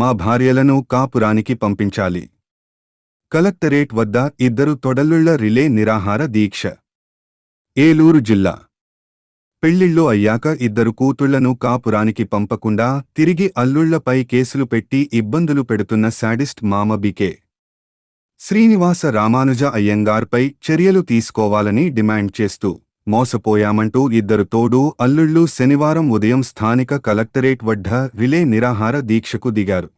మా భార్యలను కాపురానికి పంపించాలి. కలెక్టరేట్ వద్ద ఇద్దరు తొడలుళ్ళ రిలే నిరాహార దీక్ష. ఏలూరు జిల్లా. పెళ్ళిళ్ళు అయ్యాక ఇద్దరు కూతుళ్ళను కాపురానికి పంపకుండా తిరిగి అల్లుళ్ళపై కేసులు పెట్టి ఇబ్బందులు పెడుతున్న శాడిస్ట్ మామ బికే. శ్రీనివాస రామానుజ అయ్యంగార్పై చర్యలు తీసుకోవాలని డిమాండ్ చేస్తూ మోసపోయామంటూ ఇద్దరు తోడు అల్లుళ్ళు శనివారం ఉదయం స్థానిక కలెక్టరేట్ వడ్డ రిలే నిరాహార దీక్షకు దిగారు.